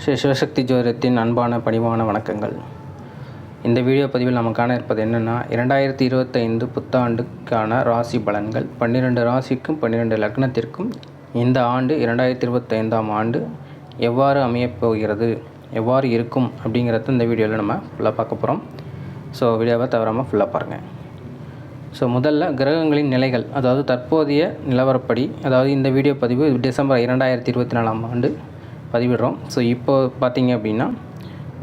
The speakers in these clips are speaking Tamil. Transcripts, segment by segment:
ஸ்ரீ சிவசக்தி ஜோதிடத்தின் அன்பான பணிவான வணக்கங்கள். இந்த வீடியோ பதிவில் நம்ம காண இருப்பது என்னென்னா இரண்டாயிரத்தி இருபத்தைந்து புத்தாண்டுக்கான ராசி பலன்கள். பன்னிரெண்டு ராசிக்கும் பன்னிரெண்டு லக்னத்திற்கும் இந்த ஆண்டு இரண்டாயிரத்தி இருபத்தைந்தாம் ஆண்டு எவ்வாறு அமையப்போகிறது எவ்வாறு இருக்கும் அப்படிங்கிறத இந்த வீடியோவில் நம்ம ஃபுல்லாக பார்க்க போகிறோம் ஸோ வீடியோவை தவறாமல் ஃபுல்லாக பாருங்கள் ஸோ முதல்ல கிரகங்களின் நிலைகள் அதாவது தற்போதைய நிலவரப்படி அதாவது இந்த வீடியோ பதிவு டிசம்பர் இரண்டாயிரத்தி இருபத்தி நாலாம் ஆண்டு பதிவிடுறோம். ஸோ இப்போ பார்த்தீங்க அப்படின்னா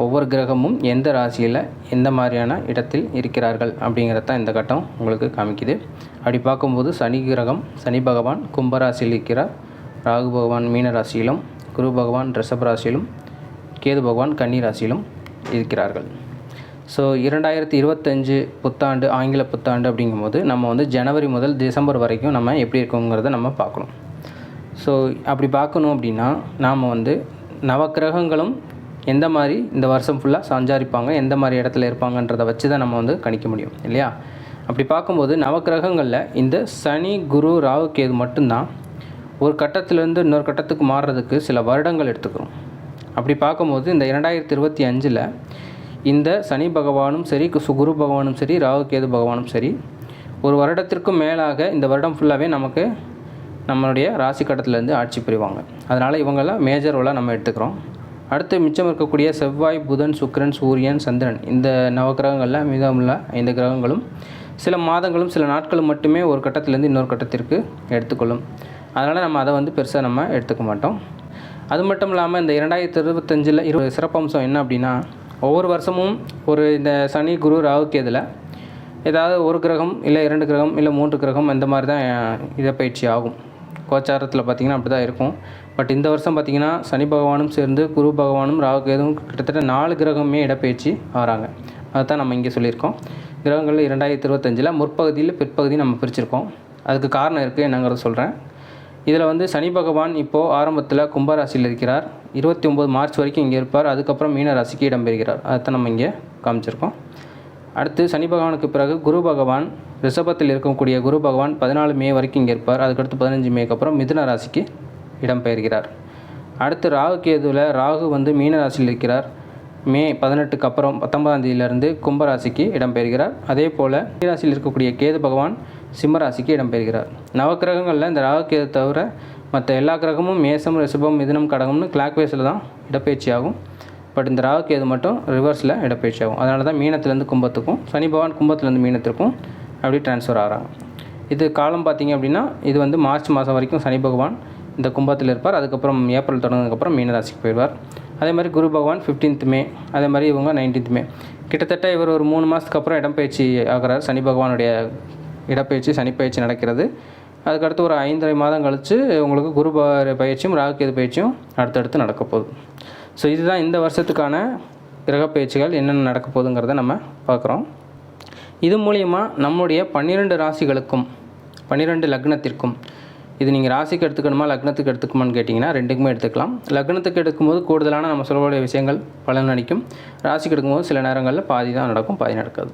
ஒவ்வொரு கிரகமும் எந்த ராசியில் எந்த மாதிரியான இடத்தில் இருக்கிறார்கள் அப்படிங்கிறத தான் இந்த கட்டம் உங்களுக்கு காமிக்குது. அப்படி பார்க்கும்போது சனி கிரகம் சனி பகவான் கும்பராசியில் இருக்கிறார். ராகு பகவான் மீன ராசியிலும் குரு பகவான் ரிஷப் ராசியிலும் கேது பகவான் கன்னி ராசியிலும் இருக்கிறார்கள். ஸோ இரண்டாயிரத்தி இருபத்தஞ்சு புத்தாண்டு ஆங்கில புத்தாண்டு அப்படிங்கும்போது நம்ம வந்து ஜனவரி முதல் டிசம்பர் வரைக்கும் நம்ம எப்படி இருக்கோங்கிறத நம்ம பார்க்கணும். ஸோ அப்படி பார்க்கணும் அப்படின்னா நாம் வந்து நவக்கிரகங்களும் எந்த மாதிரி இந்த வருஷம் ஃபுல்லாக சஞ்சாரிப்பாங்க எந்த மாதிரி இடத்துல இருப்பாங்கன்றதை வச்சு தான் நம்ம வந்து கணிக்க முடியும் இல்லையா? அப்படி பார்க்கும்போது நவக்கிரகங்களில் இந்த சனி குரு ராகு கேது மட்டும்தான் ஒரு கட்டத்திலேருந்து இன்னொரு கட்டத்துக்கு மாறுறதுக்கு சில வருடங்கள் எடுத்துக்கிறோம். அப்படி பார்க்கும்போது இந்த இரண்டாயிரத்தி இருபத்தி அஞ்சில் இந்த சனி பகவானும் சரி குரு பகவானும் சரி ராகு கேது பகவானும் சரி ஒரு வருடத்திற்கும் மேலாக இந்த வருடம் ஃபுல்லாகவே நமக்கு நம்மளுடைய ராசி கட்டத்திலேருந்து ஆட்சி புரிவாங்க. அதனால் இவங்கெல்லாம் மேஜர் ரோலாக நம்ம எடுத்துக்கிறோம். அடுத்து மிச்சம் இருக்கக்கூடிய செவ்வாய் புதன் சுக்கரன் சூரியன் சந்திரன் இந்த நவகிரகங்களில் மிகமுள்ள ஐந்து கிரகங்களும் சில மாதங்களும் சில நாட்களும் மட்டுமே ஒரு கட்டத்திலேருந்து இன்னொரு கட்டத்திற்கு எடுத்துக்கொள்ளும். அதனால் நம்ம அதை வந்து பெருசாக நம்ம எடுத்துக்க மாட்டோம். அது மட்டும் இல்லாமல் இந்த இரண்டாயிரத்தி இருபத்தஞ்சில் இரு சிறப்பம்சம் என்ன அப்படின்னா ஒவ்வொரு வருஷமும் ஒரு இந்த சனி குரு ராகுக்கு இதில் ஏதாவது ஒரு கிரகம் இல்லை இரண்டு கிரகம் இல்லை மூன்று கிரகம் இந்த மாதிரி தான் இடப்பயிற்சி ஆகும். கோச்சாரத்தில் பார்த்திங்கன்னா அப்படி தான் இருக்கும். பட் இந்த வருஷம் பார்த்திங்கன்னா சனி பகவானும் சேர்ந்து குரு பகவானும் ராகுகேதுவும் கிட்டத்தட்ட நாலு கிரகமே இடப்பெயர்ச்சி ஆகிறாங்க அதுதான் நம்ம இங்கே சொல்லியிருக்கோம். கிரகங்கள் இரண்டாயிரத்தி இருபத்தஞ்சில் முற்பகுதியில் பிற்பகுதி நம்ம பிரிச்சிருக்கோம். அதுக்கு காரணம் இருக்குது என்னங்கிறத சொல்கிறேன் இதில் வந்து சனி பகவான் இப்போது ஆரம்பத்தில் கும்பராசியில் இருக்கிறார். இருபத்தி ஒம்பது மார்ச் வரைக்கும் இங்கே இருப்பார். அதுக்கப்புறம் மீன ராசிக்கு இடம்பெறுகிறார் அதைத்தான் நம்ம இங்கே காமிச்சிருக்கோம். அடுத்து சனி பகவானுக்கு பிறகு குரு பகவான் ரிஷபத்தில் இருக்கக்கூடிய குரு பகவான் பதினாலு மே வரைக்கும் இங்கே இருப்பார். அதுக்கடுத்து பதினஞ்சு மேக்கு அப்புறம் மிதுன ராசிக்கு இடம்பெயர்கிறார். அடுத்து ராகு கேதுவில் ராகு வந்து மீன ராசியில் இருக்கிறார். மே பதினெட்டுக்கு அப்புறம் பத்தொன்பதாம் தேதியிலிருந்து கும்பராசிக்கு இடம்பெயர்கிறார். அதே போல் ராசியில் இருக்கக்கூடிய கேது பகவான் சிம்மராசிக்கு இடம்பெறுகிறார் இடம்பெயர்கிறார். நவக்கிரகங்களில் இந்த ராகு கேது தவிர மற்ற எல்லா கிரகமும் மேசம் ரிஷபம் மிதுனம் கடகம்னு கிளாக் வைஸில் தான் இடப்பெயர்ச்சி ஆகும். பட் இந்த ராகு கேது மட்டும் ரிவர்ஸில் இடப்பெயர்ச்சி ஆகும். அதனால தான் மீனத்துலேருந்து கும்பத்துக்கும் சனி பகவான் கும்பத்துலேருந்து மீனத்திற்கும் அப்படி ட்ரான்ஸ்ஃபர் ஆகிறாங்க இது காலம் பார்த்திங்க அப்படின்னா இது வந்து மார்ச் மாதம் வரைக்கும் சனி பகவான் இந்த கும்பத்தில் இருப்பார். அதுக்கப்புறம் ஏப்ரல் தொடங்கினதுக்கப்புறம் மீனராசிக்கு போயிடுவார். அதே மாதிரி குரு பகவான் 15th மே அதே மாதிரி இவங்க 19th மே. கிட்டத்தட்ட இவர் ஒரு மூணு மாதத்துக்கு அப்புறம் இடம்பெயர்ச்சி ஆகிறார். சனி பகவானுடைய இடப்பெயர்ச்சி சனிப்பயிற்சி நடக்கிறது. அதுக்கடுத்து ஒரு ஐந்தரை மாதம் கழித்து உங்களுக்கு குரு பயிற்சியும் ராகு பயிற்சியும் அடுத்தடுத்து நடக்க போகுது. ஸோ இதுதான் இந்த வருஷத்துக்கான கிரக பயிற்சிகள் என்னென்ன நடக்க போகுதுங்கிறத நம்ம பார்க்குறோம். இது மூலயமா நம்முடைய பன்னிரெண்டு ராசிகளுக்கும் பன்னிரெண்டு லக்னத்திற்கும் இது நீங்கள் ராசிக்கு எடுத்துக்கணுமா லக்னத்துக்கு எடுத்துக்கணுமான்னு கேட்டிங்கன்னா ரெண்டுக்குமே எடுத்துக்கலாம். லக்னத்துக்கு எடுக்கும்போது கூடுதலான நம்ம சொல்லக்கூடிய விஷயங்கள் பலன் அளிக்கும். ராசிக்கு எடுக்கும்போது சில நேரங்களில் பாதி தான் நடக்கும் பாதி நடக்காது.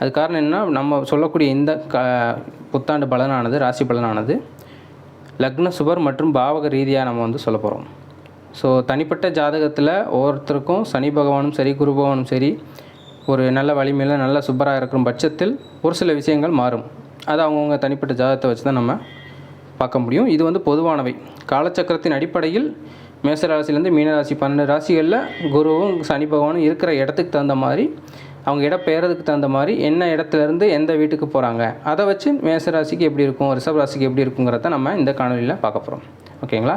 அது காரணம் என்ன நம்ம சொல்லக்கூடிய இந்த க புத்தாண்டு பலனானது ராசி பலனானது லக்ன சுபர் மற்றும் பாவக ரீதியாக நம்ம வந்து சொல்ல போகிறோம் ஸோ தனிப்பட்ட ஜாதகத்தில் ஒவ்வொருத்தருக்கும் சனி பகவானும் சரி குரு பகவானும் சரி ஒரு நல்ல வலிமையில் நல்ல சூப்பராக இருக்கும் பட்சத்தில் ஒரு சில விஷயங்கள் மாறும். அது அவங்கவுங்க தனிப்பட்ட ஜாதகத்தை வச்சு தான் நம்ம பார்க்க முடியும். இது வந்து பொதுவானவை. காலச்சக்கரத்தின் அடிப்படையில் மேசராசிலேருந்து மீனராசி பன்னெண்டு ராசிகளில் குருவும் சனி பகவானும் இருக்கிற இடத்துக்கு தகுந்த மாதிரி அவங்க இடம் பெயர்றதுக்கு தகுந்த மாதிரி என்ன இடத்துலேருந்து எந்த வீட்டுக்கு போகிறாங்க அதை வச்சு மேசராசிக்கு எப்படி இருக்கும் ரிஷப ராசிக்கு எப்படி இருக்குங்கிறத நம்ம இந்த காணொலியில் பார்க்க போகிறோம் ஓகேங்களா?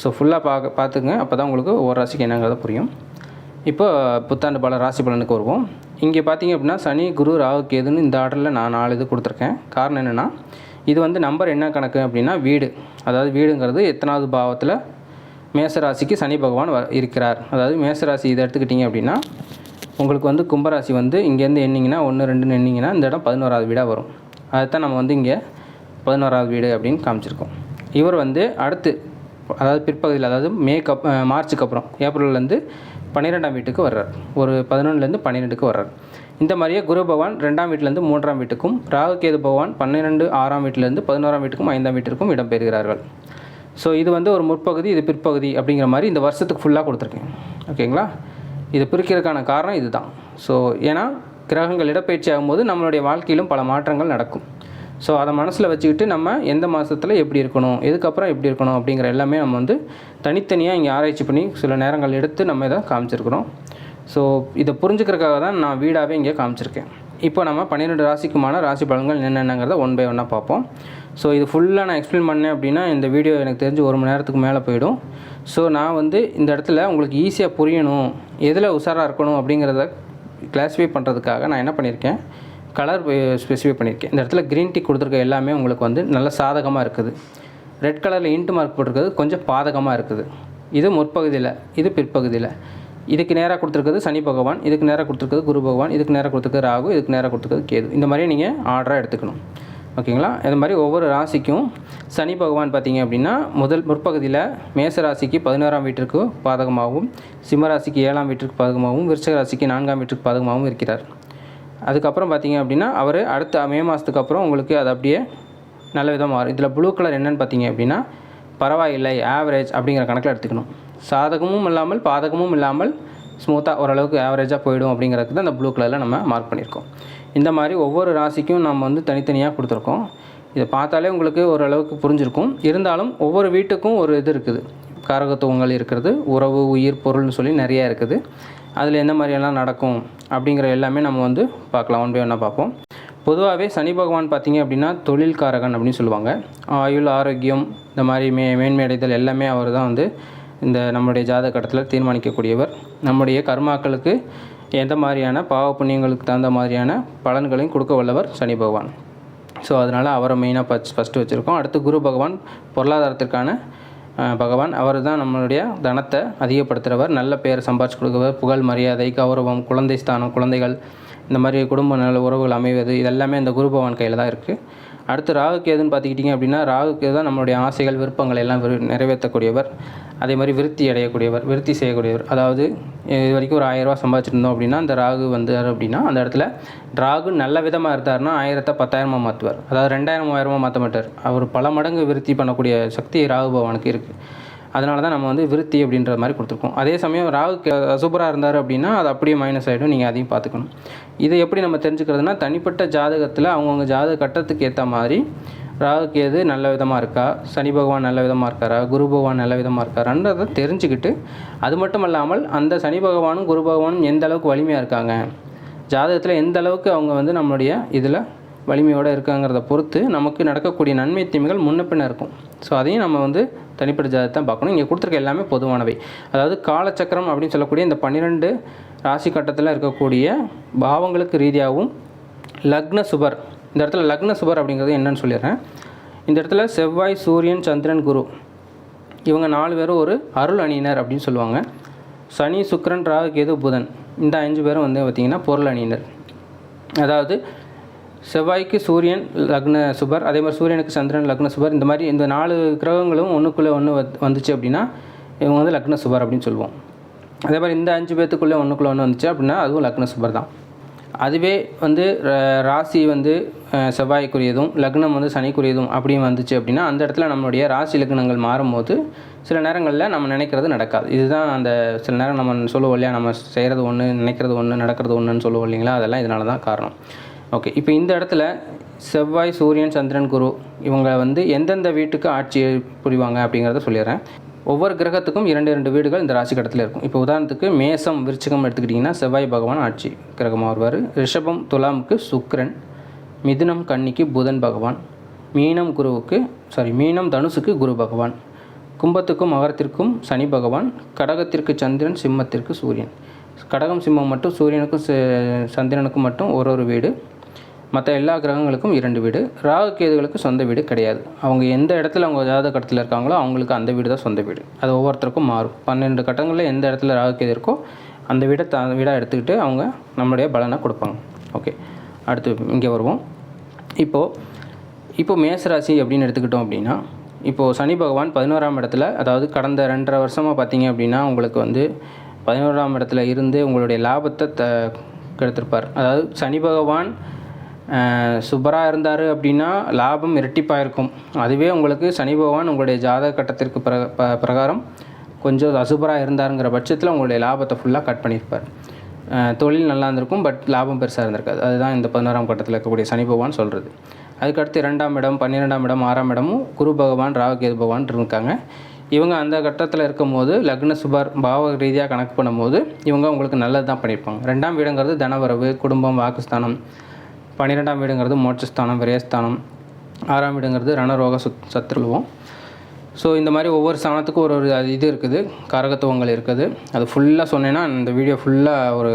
ஸோ ஃபுல்லாக பார்க்க பார்த்துங்க அப்போ தான் உங்களுக்கு ஒவ்வொரு ராசிக்கு என்னங்கிறத புரியும். இப்போ புத்தாண்டு பல ராசி பலனுக்கு வருவோம். இங்கே பார்த்தீங்க அப்படின்னா சனி குரு ராகு கேதுன்னு இந்த ஆர்டரில் நான் நாலு இது கொடுத்துருக்கேன். காரணம் என்னென்னா இது வந்து நம்பர் என்ன கணக்கு அப்படின்னா வீடு. அதாவது வீடுங்கிறது எத்தனாவது பாவத்தில் மேசராசிக்கு சனி பகவான் வ- இருக்கிறார். அதாவது மேசராசி இதை எடுத்துக்கிட்டிங்க அப்படின்னா உங்களுக்கு வந்து கும்பராசி வந்து இங்கேருந்து எண்ணிங்கன்னா ஒன்று ரெண்டுன்னு எண்ணிங்கன்னா இந்த இடம் பதினோராவது வீடாக வரும். அதுதான் நம்ம வந்து இங்கே பதினோராவது வீடு அப்படின்னு காமிச்சிருக்கோம். இவர் வந்து அடுத்து அதாவது பிற்பகுதியில் அதாவது மே கப் மார்ச்சுக்கு அப்புறம் ஏப்ரல்லேருந்து பன்னிரெண்டாம் வீட்டுக்கு வர்றார். ஒரு பதினொன்றுலேருந்து பன்னிரெண்டுக்கு வர்றார். இந்த மாதிரியே குரு பகவான் ரெண்டாம் வீட்டிலேருந்து மூன்றாம் வீட்டுக்கும் ராகு கேது பகவான் பன்னிரெண்டு ஆறாம் வீட்டிலேருந்து பதினோராம் வீட்டுக்கும் ஐந்தாம் வீட்டிற்கும் இடம்பெறுகிறார்கள் ஸோ இது வந்து ஒரு முற்பகுதி இது பிற்பகுதி அப்படிங்கிற மாதிரி இந்த வருஷத்துக்கு ஃபுல்லாக கொடுத்துருக்கேன். ஓகேங்களா இது பிரிக்கிறதுக்கான காரணம் இதுதான். ஸோ ஏன்னா கிரகங்கள் இடப்பயிற்சி ஆகும்போது நம்மளுடைய வாழ்க்கையிலும் பல மாற்றங்கள் நடக்கும். ஸோ அதை மனசில் வச்சுக்கிட்டு நம்ம எந்த மாதத்தில் எப்படி இருக்கணும் எதுக்கப்புறம் எப்படி இருக்கணும் அப்படிங்கிற எல்லாமே நம்ம வந்து தனித்தனியாக இங்கே ஆராய்ச்சி பண்ணி சில நேரங்கள் எடுத்து நம்ம இதை காமிச்சிருக்கிறோம். ஸோ இதை புரிஞ்சுக்கிறதுக்காக தான் நான் வீடாகவே இங்கே காமிச்சிருக்கேன். இப்போ நம்ம பன்னிரெண்டு ராசிக்குமான ராசி பலன்கள் என்னென்னங்கிறத ஒன் பை ஒன்னாக பார்ப்போம். ஸோ இது ஃபுல்லாக நான் எக்ஸ்பிளைன் பண்ணேன் அப்படின்னா இந்த வீடியோ எனக்கு தெரிஞ்சு ஒரு மணி நேரத்துக்கு மேலே போயிடும். ஸோ நான் வந்து இந்த இடத்துல உங்களுக்கு ஈஸியாக புரியணும் எதில் உஷாராக இருக்கணும் அப்படிங்கிறத கிளாஸிஃபை பண்ணுறதுக்காக நான் என்ன பண்ணியிருக்கேன் கலர் ஸ்பெசிஃபை eh, பண்ணியிருக்கேன் இந்த இடத்துல க்ரீன் டீ கொடுத்துருக்க எல்லாமே உங்களுக்கு வந்து நல்ல சாதகமாக இருக்குது. ரெட் கலரில் இன்ட்டு மார்க் போட்டிருக்கிறது கொஞ்சம் பாதகமாக இருக்குது. இது முற்பகுதியில் இது பிற்பகுதியில். இதுக்கு நேராக கொடுத்துருக்குது சனி பகவான் இதுக்கு நேராக கொடுத்துருக்குது குரு பகவான் இதுக்கு நேராக கொடுத்துருக்குது ராகு இதுக்கு நேராக கொடுத்துருக்குது கேது. இந்த மாதிரி நீங்கள் ஆர்டராக எடுத்துக்கணும். ஓகேங்களா? இந்த மாதிரி ஒவ்வொரு ராசிக்கும் சனி பகவான் பார்த்தீங்க அப்படின்னா முதல் முற்பகுதியில் மேச ராசிக்கு பதினோராம் வீட்டிற்கு பாதகமாகவும் சிம்ம ராசிக்கு ஏழாம் வீட்டிற்கு பாதகமாகவும் விருச்சக ராசிக்கு நான்காம் வீட்டிற்கு பாதகமாகவும் இருக்கிறார். அதுக்கப்புறம் பார்த்தீங்க அப்படின்னா அவர் அடுத்த மே மாதத்துக்கு அப்புறம் உங்களுக்கு அது அப்படியே நல்ல விதமாக மாறும். இதில் ப்ளூ கலர் என்னென்னு பார்த்தீங்க அப்படின்னா பரவாயில்லை ஆவரேஜ் அப்படிங்கிற கணக்கில் எடுத்துக்கணும். சாதகமும் இல்லாமல் பாதகமும் இல்லாமல் ஸ்மூத்தாக ஓரளவுக்கு ஆவரேஜாக போயிடும் அப்படிங்கிறதுக்கு தான் அந்த ப்ளூ கலரில் நம்ம மார்க் பண்ணியிருக்கோம். இந்த மாதிரி ஒவ்வொரு ராசிக்கும் நம்ம வந்து தனித்தனியாக கொடுத்துருக்கோம். இதை பார்த்தாலே உங்களுக்கு ஓரளவுக்கு புரிஞ்சிருக்கும். இருந்தாலும் ஒவ்வொரு வீட்டுக்கும் ஒரு இது இருக்குது. காரகத்துவங்கள் இருக்கிறது உறவு உயிர் பொருள்னு சொல்லி நிறையா இருக்குது. அதில் எந்த மாதிரியெல்லாம் நடக்கும் அப்படிங்கிற எல்லாமே நம்ம வந்து பார்க்கலாம். ஒன் பை ஒன்னாக பார்ப்போம். பொதுவாகவே சனி பகவான் பார்த்தீங்க அப்படின்னா தொழில்காரகன் அப்படின்னு சொல்லுவாங்க. ஆயுள் ஆரோக்கியம் இந்த மாதிரி மே மேன்மை அடைதல் எல்லாமே அவர் தான் வந்து இந்த நம்முடைய ஜாதகத்தில் தீர்மானிக்கக்கூடியவர். நம்முடைய கர்மாக்களுக்கு எந்த மாதிரியான பாவ புண்ணியங்களுக்கு தகுந்த மாதிரியான பலன்களையும் கொடுக்க வல்லவர் சனி பகவான். ஸோ அதனால் அவரை மெயினாக ஃபஸ்ட் ஃபஸ்ட்டு வச்சுருக்கோம். அடுத்து குரு பகவான் பொருளாதாரத்திற்கான பகவான் அவர் தான் நம்மளுடைய தனத்தை அதிகப்படுத்துகிறவர் நல்ல பெயர் சம்பாதிச்சு கொடுக்குறவர் புகழ் மரியாதை கௌரவம் குழந்தை ஸ்தானம் குழந்தைகள் இந்த மாதிரி குடும்ப நல்ல உறவுகள் அமைவது இதெல்லாமே இந்த குரு பகவான் கையில் தான் இருக்குது அடுத்து ராகு கேதுன்னு பார்த்துக்கிட்டிங்க அப்படின்னா ராகு கேது தான் நம்மளுடைய ஆசைகள் விருப்பங்கள் எல்லாம் விரு- நிறைவேற்றக்கூடியவர். அதே மாதிரி விருத்தி அடையக்கூடியவர் விருத்தி செய்யக்கூடியவர். அதாவது இது வரைக்கும் ஒரு ஆயிரம் ரூபா சம்பாதிச்சிருந்தோம் அப்படின்னா அந்த ராகு வந்தார் அப்படின்னா அந்த இடத்துல ராகு நல்ல விதமாக இருந்தாருன்னா ஆயிரத்தை பத்தாயிரமாக மாற்றுவார் அதாவது ரெண்டாயிரம் மூவாயிரமாக மாற்ற மாட்டார். அவர் பல மடங்கு விருத்தி பண்ணக்கூடிய சக்தி ராகு பகவானுக்கு இருக்குது அதனால தான் நம்ம வந்து விருத்தி அப்படின்ற மாதிரி கொடுத்துருக்கோம். அதே சமயம் ராகு சூப்பராக இருந்தார் அப்படின்னா அது அப்படியே மைனஸ் ஆகிடும் நீங்கள் அதையும் பார்த்துக்கணும். இதை எப்படி நம்ம தெரிஞ்சுக்கிறதுனா தனிப்பட்ட ஜாதகத்தில் அவங்கவுங்க ஜாதக கட்டத்துக்கு ஏற்ற மாதிரி ராகு கேது நல்ல விதமாக இருக்கா சனி பகவான் நல்ல விதமாக இருக்காரா குரு பகவான் நல்ல விதமாக இருக்காரான்றதை தெரிஞ்சுக்கிட்டு அது மட்டும் இல்லாமல் அந்த சனி பகவானும் குரு பகவானும் எந்த அளவுக்கு வலிமையாக இருக்காங்க ஜாதகத்தில் எந்த அளவுக்கு அவங்க வந்து நம்மளுடைய இதில் வலிமையோடு இருக்காங்கிறத பொறுத்து நமக்கு நடக்கக்கூடிய நன்மை தீமைகள் முன்ன பின்ன இருக்கும். ஸோ அதையும் நம்ம வந்து தனிப்பட்ட ஜாதகத்தை தான் பார்க்கணும். இங்கே கொடுத்துருக்க எல்லாமே பொதுவானவை. அதாவது காலச்சக்கரம் அப்படின்னு சொல்லக்கூடிய இந்த பன்னிரெண்டு ராசி கட்டத்தில் இருக்கக்கூடிய பாவங்களுக்கு ரீதியாகவும் லக்ன சுபர் இந்த இடத்துல லக்ன சுபர் அப்படிங்கிறது என்னன்னு சொல்லிடுறேன். இந்த இடத்துல செவ்வாய் சூரியன் சந்திரன் குரு. இவங்க நாலு பேரும் ஒரு அருள் அணியினர் அப்படின்னு சொல்லுவாங்க. சனி சுக்கிரன் ராகு கேது புதன். இந்த அஞ்சு பேரும் வந்து பார்த்திங்கன்னா பொருள் அணியினர். அதாவது செவ்வாய்க்கு சூரியன் லக்ன சுபர் அதே மாதிரி சூரியனுக்கு சந்திரன் லக்ன சுபர் இந்த மாதிரி இந்த நாலு கிரகங்களும் ஒன்றுக்குள்ளே ஒன்று வந்துச்சு அப்படின்னா இவங்க வந்து லக்ன சுபர் அப்படின்னு சொல்லுவோம். அதே மாதிரி இந்த அஞ்சு பேத்துக்குள்ளே ஒன்றுக்குள்ளே ஒன்று வந்துச்சு அப்படின்னா அதுவும் லக்ன சுபர் தான். அதுவே வந்து ர- ராசி வந்து செவ்வாய்க்குரியதும் லக்னம் வந்து சனிக்குரியதும் அப்படின்னு வந்துச்சு அப்படின்னா அந்த இடத்துல நம்மளுடைய ராசி லக்னங்கள் மாறும்போது சில நேரங்களில் நம்ம நினைக்கிறது நடக்காது. இதுதான் அந்த சில நேரம் நம்ம சொல்லுவோம் இல்லையா நம்ம செய்கிறது ஒன்று நினைக்கிறது ஒன்று நடக்கிறது ஒன்றுன்னு சொல்லுவோம் இல்லைங்களா? அதெல்லாம் இதனால தான் காரணம். ஓகே இப்போ இந்த இடத்துல செவ்வாய் சூரியன் சந்திரன் குரு இவங்க வந்து எந்தெந்த வீட்டுக்கு ஆட்சி புரிவாங்க அப்படிங்கிறத சொல்லிடுறேன். ஒவ்வொரு கிரகத்துக்கும் இரண்டு இரண்டு வீடுகள் இந்த ராசி கட்டத்தில் இருக்கும். இப்போ உதாரணத்துக்கு மேசம் விருச்சிகம் எடுத்துக்கிட்டிங்கன்னா செவ்வாய் பகவான் ஆட்சி கிரகமாக வருவார். ரிஷபம் துலாமுக்கு சுக்ரன் மிதுனம் கன்னிக்கு புதன் பகவான் மீனம் குருவுக்கு சாரி மீனம் தனுசுக்கு குரு பகவான் கும்பத்துக்கும் மகரத்திற்கும் சனி பகவான் கடகத்திற்கு சந்திரன் சிம்மத்திற்கு சூரியன். கடகம் சிம்மம் மட்டும் சூரியனுக்கும் சந்திரனுக்கும் மட்டும் ஒரு ஒரு வீடு. மற்ற எல்லா கிரகங்களுக்கும் இரண்டு வீடு. ராகு கேதுகளுக்கு சொந்த வீடு கிடையாது. அவங்க எந்த இடத்துல அவங்க ஜாதகத்தில் இருக்காங்களோ அவங்களுக்கு அந்த வீடு தான் சொந்த வீடு. அது ஒவ்வொருத்தருக்கும் மாறும். பன்னெண்டு கட்டங்களில் எந்த இடத்துல ராகு கேது இருக்கோ அந்த வீடை த வீடாக எடுத்துக்கிட்டு அவங்க நம்மளுடைய பலனை கொடுப்பாங்க. ஓகே அடுத்து இங்கே வருவோம். இப்போது இப்போ மேசராசி அப்படின்னு எடுத்துக்கிட்டோம் அப்படின்னா இப்போது சனி பகவான் பதினோராம் இடத்துல அதாவது கடந்த ரெண்டரை வருஷமாக பார்த்தீங்க அப்படின்னா உங்களுக்கு வந்து பதினோராம் இடத்துல இருந்து உங்களுடைய லாபத்தை த கெடுத்திருப்பார். அதாவது சனி பகவான் சுபராக இருந்தார் அப்படின்னா லாபம் இரட்டிப்பாக இருக்கும் அதுவே உங்களுக்கு சனி பகவான் உங்களுடைய ஜாதக கட்டத்திற்கு பிர ப- பிரகாரம் கொஞ்சம் அசுபராக இருந்தாருங்கிற பட்சத்தில் உங்களுடைய லாபத்தை ஃபுல்லாக கட் பண்ணியிருப்பார். தொழில் நல்லா இருந்திருக்கும் பட் லாபம் பெருசாக இருந்திருக்காது. அதுதான் இந்த பதினோராம் கட்டத்தில் இருக்கக்கூடிய சனி பகவான் சொல்கிறது அதுக்கடுத்து இரண்டாம் இடம் பன்னிரெண்டாம் இடம் ஆறாம் இடமும் குரு பகவான் ராகுகேது பகவான் இருக்காங்க. இவங்க அந்த கட்டத்தில் இருக்கும்போது லக்ன சுபர் பாவ ரீதியாக கணக்கு பண்ணும்போது இவங்க உங்களுக்கு நல்லது தான் பண்ணியிருப்பாங்க. ரெண்டாம் வீடுங்கிறது தனவரவு குடும்பம் வாக்குஸ்தானம் பன்னிரெண்டாம் வீடுங்கிறது மோட்சஸ்தானம் விரயஸ்தானம். ஆறாம் வீடுங்கிறது ரணரோக சுத் சத்ருவம் ஸோ இந்த மாதிரி ஒவ்வொரு ஸ்தானத்துக்கும் ஒரு ஒரு இது இருக்குது. காரகத்துவங்கள் இருக்குது. அது ஃபுல்லாக சொன்னேன்னா இந்த வீடியோ ஃபுல்லாக ஒரு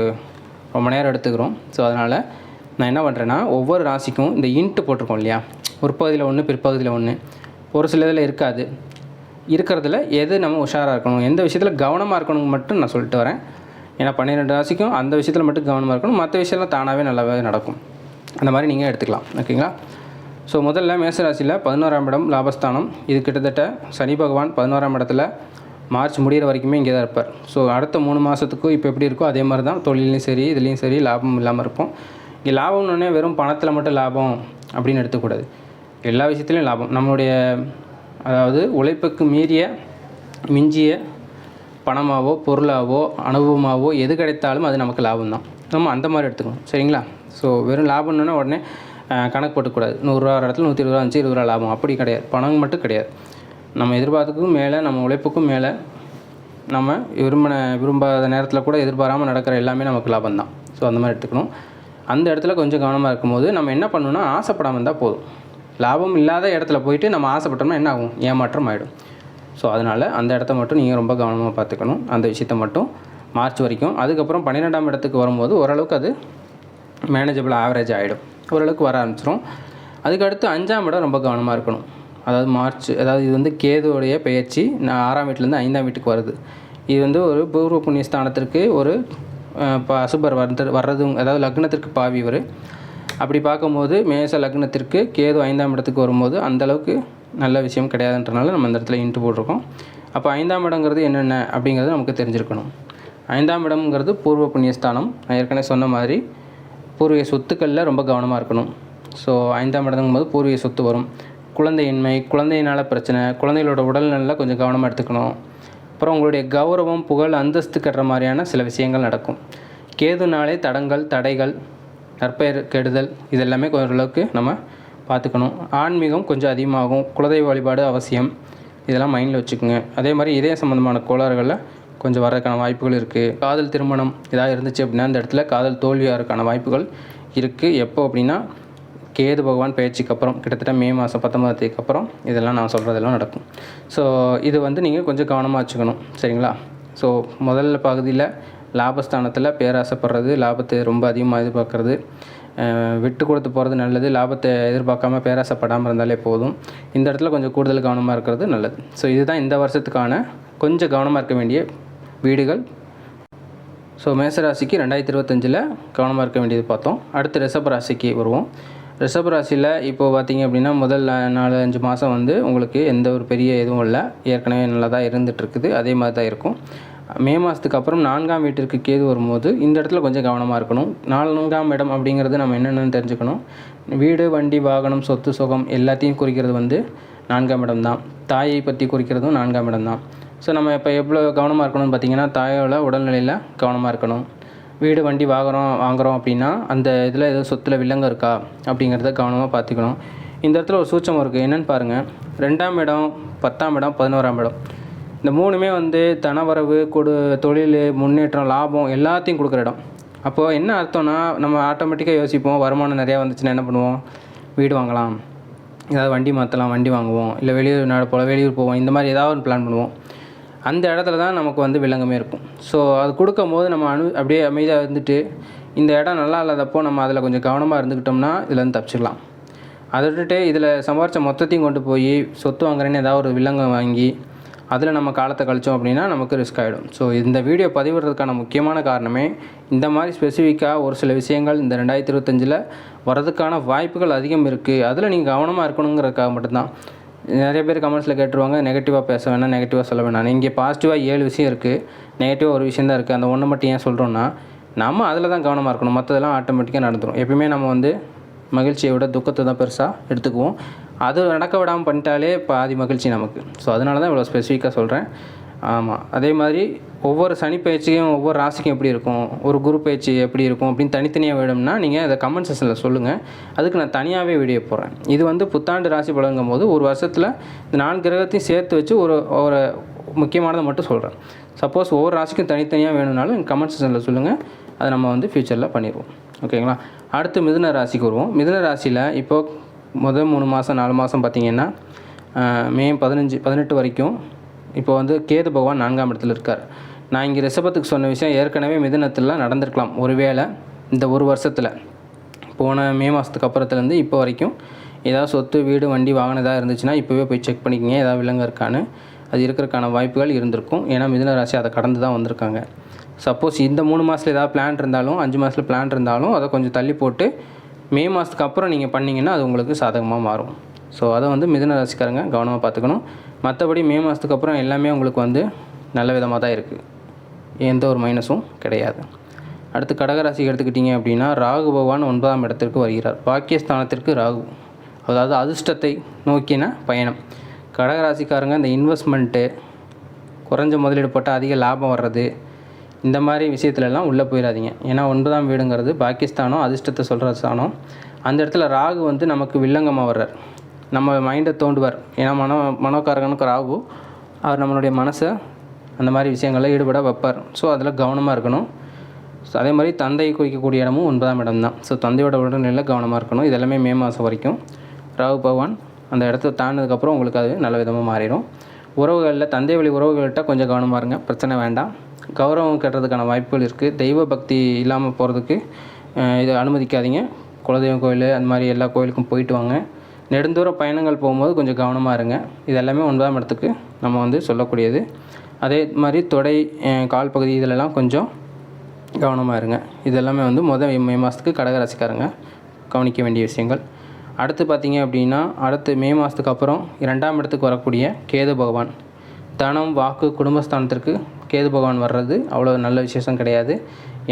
ரொம்ப நேரம் எடுத்துக்கிறோம். ஸோ அதனால் நான் என்ன பண்ணுறேன்னா ஒவ்வொரு ராசிக்கும் இந்த இன்ட்டு போட்டிருக்கோம் இல்லையா? ஒரு பகுதியில் ஒன்று பிற்பகுதியில் ஒன்று ஒரு சில இதில் இருக்காது. இருக்கிறதுல எது நம்ம உஷாராக இருக்கணும்? எந்த விஷயத்தில் கவனமாக இருக்கணும் மட்டும் நான் சொல்லிட்டு வரேன். ஏன்னா பன்னிரெண்டு ராசிக்கும் அந்த விஷயத்தில் மட்டும் கவனமாக இருக்கணும். மற்ற விஷயம்லாம் தானாகவே நல்லாவே நடக்கும். அந்த மாதிரி நீங்கள் எடுத்துக்கலாம் ஓகேங்களா ஸோ முதல்ல மேசராசியில் பதினோராம் இடம் லாபஸ்தானம். இது கிட்டத்தட்ட சனி பகவான் பதினோராம் இடத்துல மார்ச் முடிகிற வரைக்குமே இங்கே தான் இருப்பார். ஸோ அடுத்த மூணு மாதத்துக்கும் இப்போ எப்படி இருக்கோ அதே மாதிரி தான் தொழிலையும் சரி இதுலேயும் சரி லாபம் இல்லாமல் இருப்போம். இங்கே லாபம்னு வெறும் பணத்தில் மட்டும் லாபம் அப்படின்னு எடுத்துக்கூடாது. எல்லா விஷயத்துலையும் லாபம். நம்மளுடைய அதாவது உழைப்புக்கு மீறிய மிஞ்சிய பணமாவோ பொருளாவோ அனுபவமாகவோ எது கிடைத்தாலும் அது நமக்கு லாபம் தான் நம்ம அந்த மாதிரி எடுத்துக்கணும். சரிங்களா? ஸோ வெறும் லாபம்னா உடனே கணக்கு போட்டுக்கூடாது. நூறுரூவா இடத்துல நூற்றி இருபது ரூபா இருந்துச்சு இருபது ரூபா லாபம். அப்படி கிடையாது. பணம் மட்டும் கிடையாது. நம்ம எதிர்பார்த்துக்கும் மேலே நம்ம உழைப்புக்கும் மேலே நம்ம விரும்பின விரும்பாத நேரத்தில் கூட எதிர்பாராமல் நடக்கிற எல்லாமே நமக்கு லாபம் தான் ஸோ அந்த மாதிரி எடுத்துக்கணும். அந்த இடத்துல கொஞ்சம் கவனமாக இருக்கும்போது நம்ம என்ன பண்ணணும்னா ஆசைப்படாமல் இருந்தால் போதும். லாபம் இல்லாத இடத்துல போயிட்டு நம்ம ஆசைப்பட்டோம்னா என்ன ஆகும்? ஏமாற்றம் ஆகிடும் ஸோ அதனால் அந்த இடத்த மட்டும் நீங்கள் ரொம்ப கவனமாக பார்த்துக்கணும். அந்த விஷயத்த மட்டும் மார்ச் வரைக்கும். அதுக்கப்புறம் பன்னிரெண்டாம் இடத்துக்கு வரும்போது ஓரளவுக்கு அது மேனேஜபிள் ஆவரேஜ் ஆகிடும் ஓரளவுக்கு வர ஆரம்பிச்சிரும். அதுக்கடுத்து அஞ்சாம் இடம் ரொம்ப கவனமாக இருக்கணும். அதாவது மார்ச் அதாவது இது வந்து கேதுவோடைய பெயர்ச்சி நான் ஆறாம் வீட்டிலேருந்து ஐந்தாம் வீட்டுக்கு வருது இது வந்து ஒரு பூர்வ புண்ணிய ஸ்தானத்திற்கு ஒரு ப- அசுபர் வந்து வர்றது அதாவது லக்னத்திற்கு பாவி இவர். அப்படி பார்க்கும்போது மேச லக்னத்திற்கு கேது ஐந்தாம் இடத்துக்கு வரும்போது அந்த அளவுக்கு நல்ல விஷயம் கிடையாதுன்றனால நம்ம அந்த இடத்துல இன்ட்டு போட்டிருக்கோம். அப்போ ஐந்தாம் இடங்கிறது என்னென்ன அப்படிங்கிறது நமக்கு தெரிஞ்சிருக்கணும். ஐந்தாம் இடம்ங்கிறது பூர்வ புண்ணியஸ்தானம். நான் ஏற்கனவே சொன்ன மாதிரி பூர்வீக சொத்துக்களில் ரொம்ப கவனமாக இருக்கணும். ஸோ ஐந்தாம் இடங்கும் போது பூர்வீக சொத்து வரும். குழந்தையின்மை குழந்தையினால் பிரச்சனை குழந்தைகளோட உடல்நலில் கொஞ்சம் கவனமாக எடுத்துக்கணும். அப்புறம் உங்களுடைய கௌரவம் புகழ் அந்தஸ்து கட்டுற மாதிரியான சில விஷயங்கள் நடக்கும். கேதுனாலே தடங்கள் தடைகள் நற்பெயர் கெடுதல் இதெல்லாமே ஓரளவுக்கு நம்ம பார்த்துக்கணும். ஆன்மீகம் கொஞ்சம் அதிகமாகும். குலதெய்வ வழிபாடு அவசியம். இதெல்லாம் மைண்டில் வச்சுக்கோங்க. அதே மாதிரி இதய சம்மந்தமான கோளாறுகளில் கொஞ்சம் வரதுக்கான வாய்ப்புகள் இருக்குது காதல் திருமணம் இதாக இருந்துச்சு அப்படின்னா அந்த இடத்துல காதல் தோல்வியாகிறதுக்கான வாய்ப்புகள் இருக்குது எப்போ அப்படின்னா கேது பகவான் பயிற்சிக்கு அப்புறம் கிட்டத்தட்ட மே மாதம் பத்தொன்பதாம் தேதிக்கு அப்புறம் இதெல்லாம் நான் சொல்கிறதெல்லாம் நடக்கும். ஸோ இது வந்து நீங்கள் கொஞ்சம் கவனமாக வச்சுக்கணும். சரிங்களா? ஸோ முதல்ல பகுதியில் லாபஸ்தானத்தில் பேராசைப்படுறது லாபத்தை ரொம்ப அதிகமாக எதிர்பார்க்குறது விட்டு கொடுத்து போகிறது நல்லது லாபத்தை எதிர்பார்க்காம பேராசைப்படாமல் இருந்தாலே போதும். இந்த இடத்துல கொஞ்சம் கூடுதல் கவனமாக இருக்கிறது நல்லது. ஸோ இதுதான் இந்த வருஷத்துக்கான கொஞ்சம் கவனமாக இருக்க வேண்டிய வீடுகள். ஸோ மேசராசிக்கு ரெண்டாயிரத்தி இருபத்தஞ்சில் கவனமாக இருக்க வேண்டியது பார்த்தோம். அடுத்து ரிஷப ராசிக்கு வருவோம். ரிஷப ராசியில் இப்போது பார்த்தீங்க அப்படின்னா முதல் நாலு அஞ்சு மாதம் வந்து உங்களுக்கு எந்த ஒரு பெரிய இதுவும் இல்லை. ஏற்கனவே நல்லா தான் இருந்துகிட்ருக்குது அதே மாதிரி தான் இருக்கும். மே மாதத்துக்கு அப்புறம் நான்காம் வீட்டிற்கு கேது வரும்போது இந்த இடத்துல கொஞ்சம் கவனமாக இருக்கணும். நான்காம் இடம் அப்படிங்கிறது நம்ம என்னென்னு தெரிஞ்சுக்கணும். வீடு வண்டி வாகனம் சொத்து சுகம் எல்லாத்தையும் குறிக்கிறது வந்து நான்காம் இடம் தான் தாயை பற்றி குறிக்கிறதும் நான்காம் இடம் தான் ஸோ நம்ம இப்போ எவ்வளோ கவனமாக இருக்கணும்னு பார்த்தீங்கன்னா தாயோட உடல்நிலையில் கவனமாக இருக்கணும். வீடு வண்டி வாங்குகிறோம் வாங்குகிறோம் அப்படின்னா அந்த இதில் ஏதோ சொத்தில் வில்லங்கம் இருக்கா அப்படிங்கிறத கவனமாக பார்த்துக்கணும் இந்த இடத்துல ஒரு சூச்சம் இருக்குது என்னென்னு பாருங்கள் ரெண்டாம் இடம் பத்தாம் இடம் பதினோராம் இடம். இந்த மூணுமே வந்து தனவரவு கொடு தொழில் முன்னேற்றம் லாபம் எல்லாத்தையும் கொடுக்குற இடம். அப்போது என்ன அர்த்தம்னா நம்ம ஆட்டோமேட்டிக்காக யோசிப்போம் வருமானம் நிறையா வந்துச்சுன்னா என்ன பண்ணுவோம்? வீடு வாங்கலாம். ஏதாவது வண்டி மாற்றலாம் வண்டி வாங்குவோம். இல்லை வெளியூர் நாடு போல் வெளியூர் போவோம். இந்த மாதிரி ஏதாவது ஒரு பிளான் பண்ணுவோம். அந்த இடத்துல தான் நமக்கு வந்து வில்லங்கமே இருக்கும். ஸோ அது கொடுக்கும் போது நம்ம அனு அப்படியே அமைதியாக இருந்துட்டு இந்த இடம் நல்லா இல்லாதப்போ நம்ம அதில் கொஞ்சம் கவனமாக இருந்துக்கிட்டோம்னா இதில் தப்பிச்சிடலாம். அதை விட்டுட்டு இதில் சம்பாரித்த மொத்தத்தையும் கொண்டு போய் சொத்து வாங்குறேன்னு ஏதாவது ஒரு வில்லங்கம் வாங்கி அதில் நம்ம காலத்தை கழிச்சோம் அப்படின்னா நமக்கு ரிஸ்க் ஆகிடும் ஸோ இந்த வீடியோ பதிவிடுறதுக்கான முக்கியமான காரணமே இந்த மாதிரி ஸ்பெசிஃபிக்காக ஒரு சில விஷயங்கள் இந்த ரெண்டாயிரத்தி இருபத்தஞ்சில் வரதுக்கான வாய்ப்புகள் அதிகம் இருக்குது அதில் நீங்கள் கவனமாக இருக்கணுங்கிறதுக்காக மட்டும்தான். நிறைய பேர் கமெண்ட்ஸில் கேட்டுருவாங்க நெகட்டிவாக பேச வேணாம் நெகட்டிவாக சொல்ல வேணாம். இங்கே பாசிட்டிவாக ஏழு விஷயம் இருக்குது நெகட்டிவாக ஒரு விஷயம் தான் இருக்குது அந்த ஒன்று மட்டும் ஏன் சொல்கிறோன்னா நம்ம அதில் தான் கவனமாக இருக்கணும். மற்றதெல்லாம் ஆட்டோமேட்டிக்காக நடந்துடும் எப்பயுமே நம்ம வந்து மகிழ்ச்சியை விட துக்கத்தை தான் பெருசாக எடுத்துக்குவோம். அது நடக்க விடாமல் பண்ணிட்டாலே பாதி மகிழ்ச்சி நமக்கு. ஸோ அதனால தான் இவ்வளோ ஸ்பெசிஃபிக்காக சொல்கிறேன் ஆமாம் அதே மாதிரி ஒவ்வொரு சனி பயிற்சியும் ஒவ்வொரு ராசிக்கும் எப்படி இருக்கும்? ஒரு குரு பயிற்சி எப்படி இருக்கும்? அப்படின்னு தனித்தனியாக வேணும்னா நீங்கள் அதை கமெண்ட் செஷனில் சொல்லுங்கள் அதுக்கு நான் தனியாகவே வீடியோ போகிறேன் இது வந்து புத்தாண்டு ராசி பலங்கும் போது ஒரு வருஷத்தில் இந்த நான்கு கிரகத்தையும் சேர்த்து வச்சு ஒரு ஒரு முக்கியமானதை மட்டும் சொல்கிறேன் சப்போஸ் ஒவ்வொரு ராசிக்கும் தனித்தனியாக வேணும்னாலும் கமெண்ட் செஷனில் சொல்லுங்கள் அதை நம்ம வந்து ஃப்யூச்சரில் பண்ணிடுவோம். ஓகேங்களா அடுத்து மிதுன ராசிக்கு வருவோம். மிதுன ராசியில் இப்போது முதல் மூணு மாதம் நாலு மாதம் பார்த்திங்கன்னா மே பதினஞ்சு பதினெட்டு வரைக்கும் இப்போ வந்து கேது பகவான் நான்காம் இடத்துல இருக்கார். நான் இங்கே ரிஷபத்துக்கு சொன்ன விஷயம் ஏற்கனவே மிதுனத்தில் நடந்திருக்கலாம். ஒருவேளை இந்த ஒரு வருஷத்தில் போன மே மாதத்துக்கு அப்புறத்துலேருந்து இப்போ வரைக்கும் ஏதாவது சொத்து வீடு வண்டி வாகனம் எதாவது இருந்துச்சுன்னா இப்போவே போய் செக் பண்ணிக்கங்க. ஏதாவது விலங்கு இருக்கான்னு. அது இருக்கிறதுக்கான வாய்ப்புகள் இருந்திருக்கும். ஏன்னா மிதுன ராசி அதை கடந்து தான் வந்திருக்காங்க. சப்போஸ் இந்த மூணு மாதத்தில் ஏதாவது பிளான் இருந்தாலும் அஞ்சு மாதத்தில் பிளான் இருந்தாலும் அதை கொஞ்சம் தள்ளி போட்டு மே மாதத்துக்கு அப்புறம் நீங்கள் பண்ணிங்கன்னா அது உங்களுக்கு சாதகமாக மாறும். ஸோ அதை வந்து மிதுன ராசிக்காரங்க கவனமாக பார்த்துக்கணும். மற்றபடி மே மாதத்துக்கு அப்புறம் எல்லாமே உங்களுக்கு வந்து நல்ல விதமாக தான் இருக்குது எந்த ஒரு மைனஸும் கிடையாது. அடுத்து கடகராசிக்கு எடுத்துக்கிட்டிங்க அப்படின்னா ராகு பகவான் ஒன்பதாம் இடத்திற்கு வருகிறார். பாக்கியஸ்தானத்திற்கு ராகு. அதாவது அதிர்ஷ்டத்தை நோக்கின பயணம். கடகராசிக்காரங்க இந்த இன்வெஸ்ட்மெண்ட்டு குறைஞ்ச முதலீடு போட்டால் அதிக லாபம் வர்றது இந்த மாதிரி விஷயத்துலலாம் உள்ளே போயிடாதீங்க ஏன்னா ஒன்பதாம் வீடுங்கிறது பாகிஸ்தானோ அதிர்ஷ்டத்தை சொல்கிற ஸ்தானம். அந்த இடத்துல ராகு வந்து நமக்கு வில்லங்கமாக வர்றார். நம்ம மைண்டை தோண்டுவார். ஏன்னா மனோ மனோக்காரகனுக்கு ராகு அவர் நம்மளுடைய மனசை அந்த மாதிரி விஷயங்களில் ஈடுபட வைப்பார். ஸோ அதில் கவனமாக இருக்கணும். ஸோ அதே மாதிரி தந்தையை குறிக்கக்கூடிய இடமும் ஒன்பதாம் இடம் தான். ஸோ தந்தையோட உடல்நிலையில் கவனமாக இருக்கணும். இது எல்லாமே மே மாதம் வரைக்கும். ராகு பகவான் அந்த இடத்த தாண்டினதுக்கப்புறம் உங்களுக்கு அது நல்ல விதமாக மாறிடும். உறவுகளில் தந்தை வழி உறவுகள்கிட்ட கொஞ்சம் கவனமாக இருங்க. பிரச்சனை வேண்டாம். கௌரவம் கட்டுறதுக்கான வாய்ப்புகள் இருக்குது தெய்வ பக்தி இல்லாமல் போகிறதுக்கு இதை அனுமதிக்காதீங்க. குலதெய்வம் கோயில் அந்த மாதிரி எல்லா கோயிலுக்கும் போயிட்டு வாங்க. நெடுந்தூர பயணங்கள் போகும்போது கொஞ்சம் கவனமாக இருங்க. இது எல்லாமே ஒன்பதாம் இடத்துக்கு நம்ம வந்து சொல்லக்கூடியது. அதே மாதிரி தொடை கால் பகுதி இதிலெல்லாம் கொஞ்சம் கவனமாக இருங்க. இது எல்லாமே வந்து முதல் மே மாதத்துக்கு கடகராசிக்காரங்க கவனிக்க வேண்டிய விஷயங்கள். அடுத்து பார்த்தீங்க அப்படின்னா அடுத்து மே மாதத்துக்கு அப்புறம் இரண்டாம் இடத்துக்கு வரக்கூடிய கேது பகவான். தனம் வாக்கு குடும்பஸ்தானத்திற்கு கேது பகவான் வர்றது அவ்வளோ நல்ல விசேஷம் கிடையாது.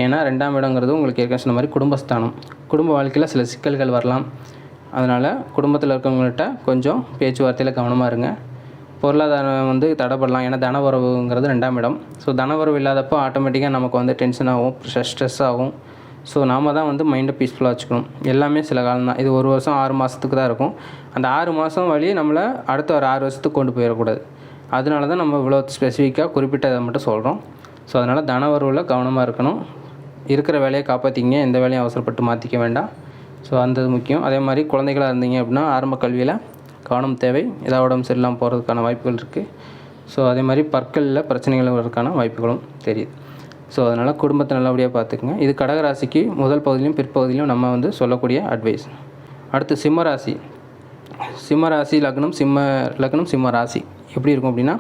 ஏன்னா ரெண்டாம் இடங்கிறது உங்களுக்கு ஏற்கனவே சொன்ன மாதிரி குடும்பஸ்தானம். குடும்ப வாழ்க்கையில் சில சிக்கல்கள் வரலாம். அதனால் குடும்பத்தில் இருக்கவங்கள்ட்ட கொஞ்சம் பேச்சுவார்த்தையில் கவனமாக இருங்க. பொருளாதாரம் வந்து தடைப்படலாம் ஏன்னா தனவரவுங்கிறது ரெண்டாம் இடம். ஸோ தனவரவு இல்லாதப்போ ஆட்டோமேட்டிக்காக நமக்கு வந்து டென்ஷன் ஆகும் ஸ்ட்ரெஸ் ஆகும். ஸோ நாம் தான் வந்து மைண்டை பீஸ்ஃபுல்லாக வச்சுக்கணும். எல்லாமே சில காலம் தான். இது ஒரு வருஷம் ஆறு மாதத்துக்கு தான் இருக்கும். அந்த ஆறு மாதம் வழி நம்மளை அடுத்த ஒரு ஆறு வருஷத்துக்கு கொண்டு போயிடக்கூடாது. அதனால தான் நம்ம இவ்வளோ ஸ்பெசிஃபிக்காக குறிப்பிட்டதை மட்டும் சொல்கிறோம் ஸோ அதனால் தனவரவில் கவனமாக இருக்கணும். இருக்கிற வேலையை காப்பாற்றிங்க எந்த வேலையும் அவசரப்பட்டு மாற்றிக்க வேண்டாம். ஸோ அந்த முக்கியம். அதே மாதிரி குழந்தைகளாக இருந்தீங்க அப்படின்னா ஆரம்ப கல்வியில் கவனம் தேவை. ஏதாவது உடம்பு சரியில்லாமல் போகிறதுக்கான வாய்ப்புகள் இருக்குது ஸோ அதே மாதிரி பற்களில் பிரச்சனைகள் வர்றதுக்கான வாய்ப்புகளும் தெரியுது. ஸோ அதனால் குடும்பத்தை நல்லபடியாக பார்த்துக்குங்க இது கடகராசிக்கு முதல் பகுதியிலும் பிற்பகுதியிலும் நம்ம வந்து சொல்லக்கூடிய அட்வைஸ் அடுத்து சிம்ம ராசி சிம்ம ராசி லக்னம் சிம்ம லக்னம் சிம்ம ராசி எப்படி இருக்கும் அப்படின்னா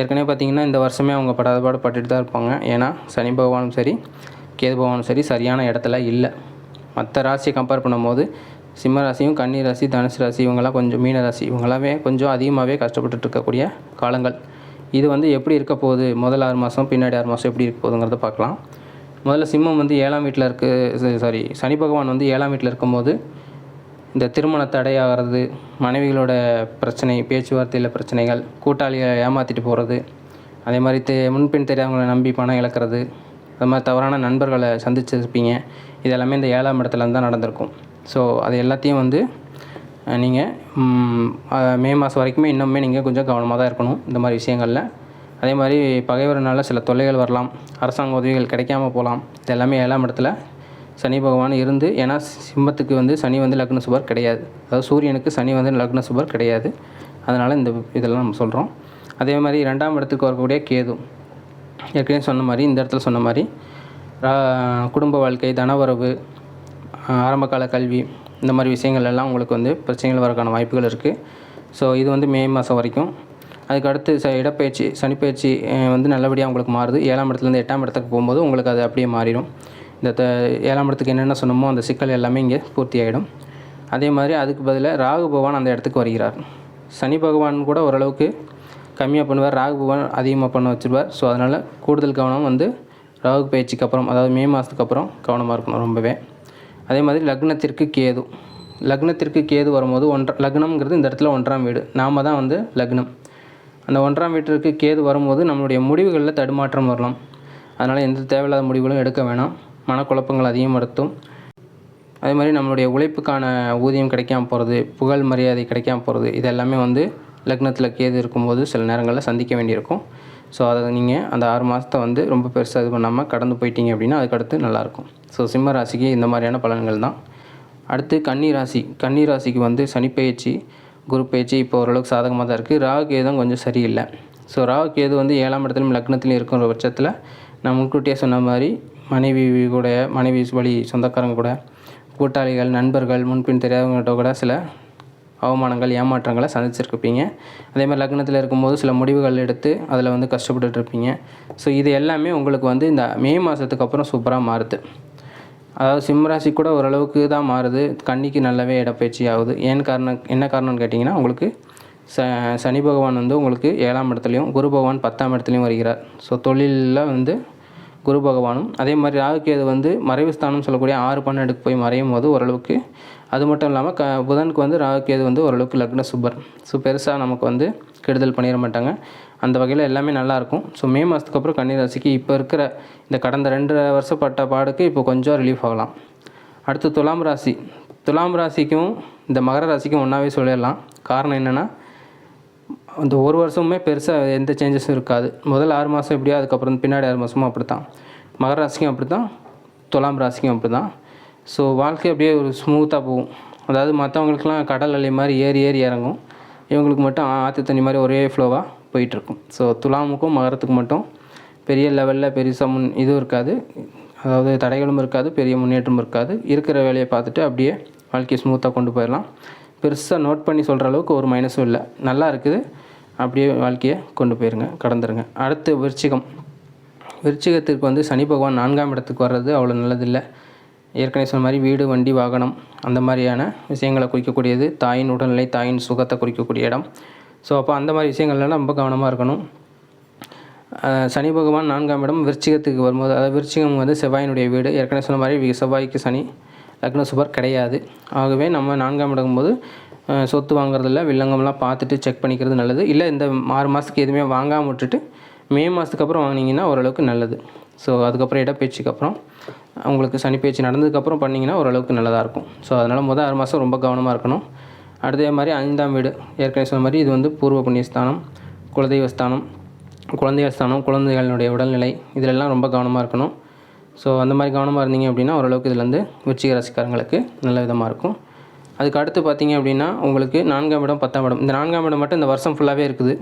ஏற்கனவே பார்த்தீங்கன்னா இந்த வருஷமே அவங்க படாத பாடு பட்டுட்டு தான் இருப்பாங்க. ஏன்னா சனி பகவானும் சரி கேது பகவானும் சரி சரியான இடத்துல இல்லை. மற்ற ராசியை கம்பேர் பண்ணும்போது சிம்ம ராசியும் கன்னி ராசி தனுசு ராசி இவங்கெல்லாம் கொஞ்சம் மீன ராசி. இவங்களாமே கொஞ்சம் அதிகமாகவே கஷ்டப்பட்டு இருக்கக்கூடிய காலங்கள். இது வந்து எப்படி இருக்க போகுது? முதல் ஆறு மாதம் பின்னாடி ஆறு மாதம் எப்படி இருக்க போகுதுங்கிறத பார்க்கலாம். முதல்ல சிம்மம் வந்து ஏழாம் வீட்டில் இருக்கு சாரி சனி பகவான் வந்து ஏழாம் வீட்டில் இருக்கும்போது இந்த திருமண தடையாகிறது மனைவிகளோட பிரச்சனை பேச்சுவார்த்தையில் பிரச்சனைகள் கூட்டாளியை ஏமாற்றிட்டு போகிறது அதே மாதிரி தெ முன்பின் தெரியாதவங்களை நம்பி பணம் இழக்கிறது அது மாதிரி தவறான நண்பர்களை சந்திச்சிருப்பீங்க. இது எல்லாமே இந்த ஏழாம் இடத்துல தான் நடந்திருக்கும். ஸோ அது எல்லாத்தையும் வந்து நீங்கள் மே மாதம் வரைக்குமே இன்னுமே நீங்கள் கொஞ்சம் கவனமாக தான் இருக்கணும் இந்த மாதிரி விஷயங்களில். அதே மாதிரி பகைவரனால் சில தொல்லைகள் வரலாம் அரசாங்க உதவிகள் கிடைக்காம போகலாம். இது எல்லாமே ஏழாம் இடத்துல சனி பகவான் இருந்து ஏன்னா சிம்மத்துக்கு வந்து சனி வந்து லக்ன சுபர் கிடையாது. அதாவது சூரியனுக்கு சனி வந்து லக்ன சுபர் கிடையாது. அதனால் இந்த இதெல்லாம் நம்ம சொல்கிறோம் அதே மாதிரி ரெண்டாம் இடத்துக்கு வரக்கூடிய கேது. ஏற்கனவே சொன்ன மாதிரி இந்த இடத்துல சொன்ன மாதிரி குடும்ப வாழ்க்கை தனவரவு ஆரம்பகால கல்வி இந்த மாதிரி விஷயங்கள் எல்லாம் உங்களுக்கு வந்து பிரச்சனைகள் வரக்கான வாய்ப்புகள் இருக்குது ஸோ இது வந்து மே மாதம் வரைக்கும். அதுக்கு அடுத்து ச இடப்பயிற்சி சனிப்பயிற்சி வந்து நல்லபடியாக உங்களுக்கு மாறுது. ஏழாம் இடத்துலேருந்து எட்டாம் இடத்துக்கு போகும்போது உங்களுக்கு அது அப்படியே மாறிடும். இந்த த ஏழாம் இடத்துக்கு என்னென்ன சொன்னமோ அந்த சிக்கல் எல்லாமே இங்கே பூர்த்தி ஆகிடும் அதே மாதிரி அதுக்கு பதிலாக ராகு பகவான் அந்த இடத்துக்கு வருகிறார். சனி பகவான் கூட ஓரளவுக்கு கம்மியாக பண்ணுவார். ராகு பகவான் அதிகமாக பண்ண வச்சுருவார். ஸோ அதனால் கூடுதல் கவனம் வந்து ராகு பயிற்சிக்கு அப்புறம் அதாவது மே மாதத்துக்கு அப்புறம் கவனமாக இருக்கணும் ரொம்பவே. அதே மாதிரி லக்னத்திற்கு கேது. லக்னத்திற்கு கேது வரும்போது ஒன்றா லக்னம்ங்கிறது இந்த இடத்துல ஒன்றாம் வீடு. நாம தான் வந்து லக்னம். அந்த ஒன்றாம் வீட்டிற்கு கேது வரும்போது நம்மளுடைய முடிவுகளில் தடுமாற்றம் வரலாம். அதனால் எந்த தேவையில்லாத முடிவுகளும் எடுக்க வேணாம். மனக்குழப்பங்கள் அதிகப்படுத்தும் அதே மாதிரி நம்மளுடைய உழைப்புக்கான ஊதியம் கிடைக்காம போகிறது புகழ் மரியாதை கிடைக்காம போகிறது இது எல்லாமே வந்து லக்னத்தில் கேது இருக்கும்போது சில நேரங்களில் சந்திக்க வேண்டியிருக்கும். ஸோ அதை நீங்கள் அந்த ஆறு மாதத்தை வந்து ரொம்ப பெருசாக இது பண்ணாமல் கடந்து போயிட்டீங்க அப்படின்னா அதுக்கடுத்து நல்லாயிருக்கும். ஸோ சிம்ம ராசிக்கு இந்த மாதிரியான பலன்கள் தான். அடுத்து கன்னி ராசி. கன்னி ராசிக்கு வந்து சனிப்பெயர்ச்சி குரு பயிற்சி இப்போ ஓரளவுக்கு சாதகமாக தான் இருக்குது ராகு கேதும் கொஞ்சம் சரியில்லை. ஸோ ராகு கேது வந்து ஏழாம் இடத்துலையும் லக்னத்துலையும் இருக்கிற பட்சத்தில் நான் முன்கூட்டியே சொன்ன மாதிரி மனைவி கூட மனைவி வழி சொந்தக்காரங்க கூட கூட்டாளிகள் நண்பர்கள் முன்பின் தெரியாதவங்கள்ட்ட கூட சில அவமானங்கள் ஏமாற்றங்களை சந்திச்சிருப்பீங்க அதே மாதிரி லக்னத்தில் இருக்கும்போது சில முடிவுகள் எடுத்து அதில் வந்து கஷ்டப்பட்டுட்டு இருப்பீங்க ஸோ இது எல்லாமே உங்களுக்கு வந்து இந்த மே மாதத்துக்கு அப்புறம் சூப்பராக மாறுது. அதாவது சிம்மராசி கூட ஓரளவுக்கு தான் மாறுது. கன்னிக்கு நல்லாவே இடப்பயிற்சி ஆகுது. ஏன் காரணம் என்ன காரணம்னு கேட்டிங்கன்னா உங்களுக்கு ச சனி பகவான் வந்து உங்களுக்கு ஏழாம் இடத்துலையும் குரு பகவான் பத்தாம் இடத்துலையும் வருகிறார். ஸோ தொழிலில் வந்து குரு பகவானும் அதே மாதிரி ராகுக்கேது வந்து மறைவு ஸ்தானம் சொல்லக்கூடிய ஆறு பன்னெண்டுக்கு போய் மறையும் போது ஓரளவுக்கு அது மட்டும் இல்லாமல் க புதனுக்கு வந்து ராகுகேது வந்து ஓரளவுக்கு லக்ன சுபர். ஸோ பெருசாக நமக்கு வந்து கெடுதல் பண்ணிட மாட்டாங்க. அந்த வகையில் எல்லாமே நல்லாயிருக்கும் ஸோ மே மாதத்துக்கு அப்புறம் கன்னிராசிக்கு இப்போ இருக்கிற இந்த கடந்த ரெண்டு வருஷப்பட்ட பாடுக்கு இப்போ கொஞ்சம் ரிலீஃப் ஆகலாம். அடுத்து துலாம் ராசி. துலாம் ராசிக்கும் இந்த மகர ராசிக்கும் ஒன்றாவே சொல்லிடலாம். காரணம் என்னென்னா அந்த ஒரு வருஷமுமே பெருசாக எந்த சேஞ்சஸும் இருக்காது. முதல் ஆறு மாதம் எப்படியோ அதுக்கப்புறம் பின்னாடி ஆறு மாதமும் அப்படி தான் மகர ராசிக்கும் அப்படி தான் துலாம் ராசிக்கும் அப்படி தான் ஸோ வாழ்க்கை அப்படியே ஒரு ஸ்மூத்தாக போகும். அதாவது மற்றவங்களுக்குலாம் கடல் அலை மாதிரி ஏறி ஏறி இறங்கும். இவங்களுக்கு மட்டும் ஆற்று தண்ணி மாதிரி ஒரே ஃப்ளோவாக போயிட்டுருக்கும். ஸோ துலாமுக்கும் மகரத்துக்கு மட்டும் பெரிய லெவலில் பெருசாக முன் இதுவும் இருக்காது. அதாவது தடைகளும் இருக்காது பெரிய முன்னேற்றமும் இருக்காது. இருக்கிற வேலையை பார்த்துட்டு அப்படியே வாழ்க்கையை ஸ்மூத்தாக கொண்டு போயிடலாம். பெருசாக நோட் பண்ணி சொல்கிற அளவுக்கு ஒரு மைனஸும் இல்லை. நல்லா இருக்குது. அப்படியே வாழ்க்கையை கொண்டு போயிருங்க கடந்துருங்க. அடுத்து விருச்சிகம். விருச்சிகத்திற்கு வந்து சனி பகவான் நான்காம் இடத்துக்கு வர்றது அவ்வளோ நல்லதில்லை. ஏற்கனவே சொன்ன மாதிரி வீடு வண்டி வாகனம் அந்த மாதிரியான விஷயங்களை குறிக்கக்கூடியது. தாயின் உடல்நிலை தாயின் சுகத்தை குறிக்கக்கூடிய இடம். ஸோ அப்போ அந்த மாதிரி விஷயங்கள்லாம் ரொம்ப கவனமாக இருக்கணும். சனி பகவான் நான்காம் இடம் விருச்சிகத்துக்கு வரும்போது அதாவது விருச்சிகம் வந்து செவ்வாயினுடைய வீடு. ஏற்கனவே சொன்ன மாதிரி செவ்வாய்க்கு சனி லக்ன சுபர் கிடையாது. ஆகவே நம்ம நான்காம் இடங்கும்போது போது சொத்து வாங்குறதில்ல வில்லங்கம்லாம் பார்த்துட்டு செக் பண்ணிக்கிறது நல்லது. இல்லை இந்த ஆறு மாதத்துக்கு எதுவுமே வாங்காமல் விட்டுட்டு மே மாதத்துக்கு அப்புறம் வாங்கினீங்கன்னா ஓரளவுக்கு நல்லது. ஸோ அதுக்கப்புறம் இடப்பயிற்சிக்கு அப்புறம் உங்களுக்கு சனி பயிற்சி நடந்ததுக்கப்புறம் பண்ணிங்கன்னா ஓரளவுக்கு நல்லதாக இருக்கும். ஸோ அதனால் முதல் ஆறு மாதம் ரொம்ப கவனமாக இருக்கணும். அடுத்தே மாதிரி ஐந்தாம் வீடு. ஏற்கனவே சொன்ன மாதிரி இது வந்து பூர்வ புண்ணியஸ்தானம் குலதெய்வ ஸ்தானம் குழந்தைகள் ஸ்தானம் குழந்தைகளுடைய உடல்நிலை இதிலெல்லாம் ரொம்ப கவனமாக இருக்கணும். ஸோ அந்த மாதிரி கவனமாக இருந்தீங்க அப்படின்னா ஓரளவுக்கு இதில் வந்து விருச்சிக ராசிக்காரங்களுக்கு நல்ல விதமாக இருக்கும். அதுக்கு அடுத்து பார்த்தீங்க அப்படின்னா உங்களுக்கு நான்காம் இடம் பத்தாம் இடம். இந்த நான்காம் இடம் மட்டும் இந்த வருஷம் ஃபுல்லாகவே இருக்குது.